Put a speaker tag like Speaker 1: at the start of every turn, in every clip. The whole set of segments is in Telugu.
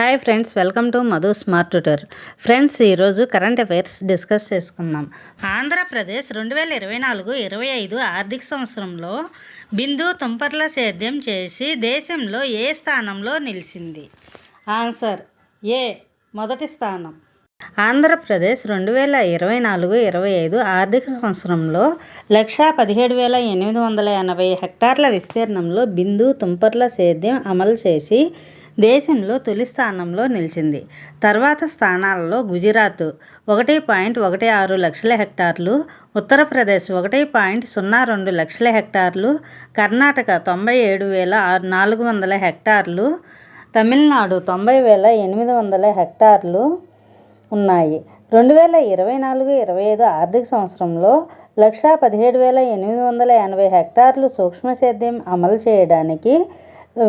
Speaker 1: Hi friends welcome to Madhu smart tutor. Friends ఈరోజు కరెంట్ అఫైర్స్ డిస్కస్ చేసుకుందాం. ఆంధ్రప్రదేశ్ రెండు వేల ఇరవై నాలుగు ఇరవై ఐదు ఆర్థిక సంవత్సరంలో బిందు తుంపర్ల సేద్యం చేసి దేశంలో ఏ స్థానంలో నిలిచింది? ఆన్సర్ ఏ మొదటి స్థానం. ఆంధ్రప్రదేశ్ రెండు వేల ఇరవై నాలుగు ఇరవై ఐదు ఆర్థిక సంవత్సరంలో లక్షా పదిహేడు వేల ఎనిమిది వందల ఎనభై హెక్టార్ల విస్తీర్ణంలో బిందు తుంపర్ల సేద్యం అమలు చేసి దేశంలో తొలి స్థానంలో నిలిచింది. తర్వాత స్థానాలలో గుజరాత్ ఒకటి పాయింట్ ఒకటి ఆరు లక్షల హెక్టార్లు ఉత్తరప్రదేశ్ ఒకటి పాయింట్ సున్నా రెండు లక్షల హెక్టార్లు కర్ణాటక తొంభై ఏడు వేల ఆరు నాలుగు వందల హెక్టార్లు తమిళనాడు తొంభై వేల ఎనిమిది వందల హెక్టార్లు ఉన్నాయి. రెండు వేల ఇరవై నాలుగు ఇరవై ఐదు ఆర్థిక సంవత్సరంలో లక్షా పదిహేడు వేల ఎనిమిది వందల ఎనభై హెక్టార్లు సూక్ష్మ సేద్యం అమలు చేయడానికి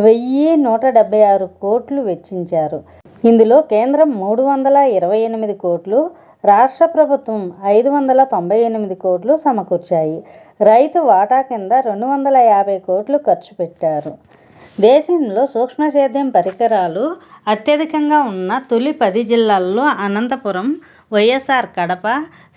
Speaker 1: వెయ్యి నూట డెబ్బై ఆరు కోట్లు వెచ్చించారు. ఇందులో కేంద్రం మూడు వందల ఇరవై ఎనిమిది కోట్లు రాష్ట్ర ప్రభుత్వం ఐదు వందల తొంభై ఎనిమిది కోట్లు సమకూర్చాయి. రైతు వాటా కింద రెండు వందల యాభై కోట్లు ఖర్చు పెట్టారు. దేశంలో సూక్ష్మ సేద్యం పరికరాలు అత్యధికంగా ఉన్న తొలి పది జిల్లాల్లో అనంతపురం వైఎస్ఆర్ కడప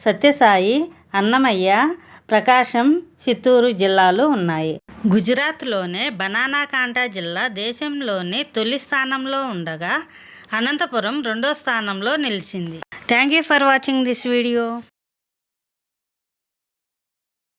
Speaker 1: సత్యసాయి అన్నమయ్య ప్రకాశం చిత్తూరు జిల్లాలు ఉన్నాయి. గుజరాత్లోనే బనానాకాంటా జిల్లా దేశంలోని తొలి స్థానంలో ఉండగా అనంతపురం రెండో స్థానంలో నిలిచింది. Thank you for watching this video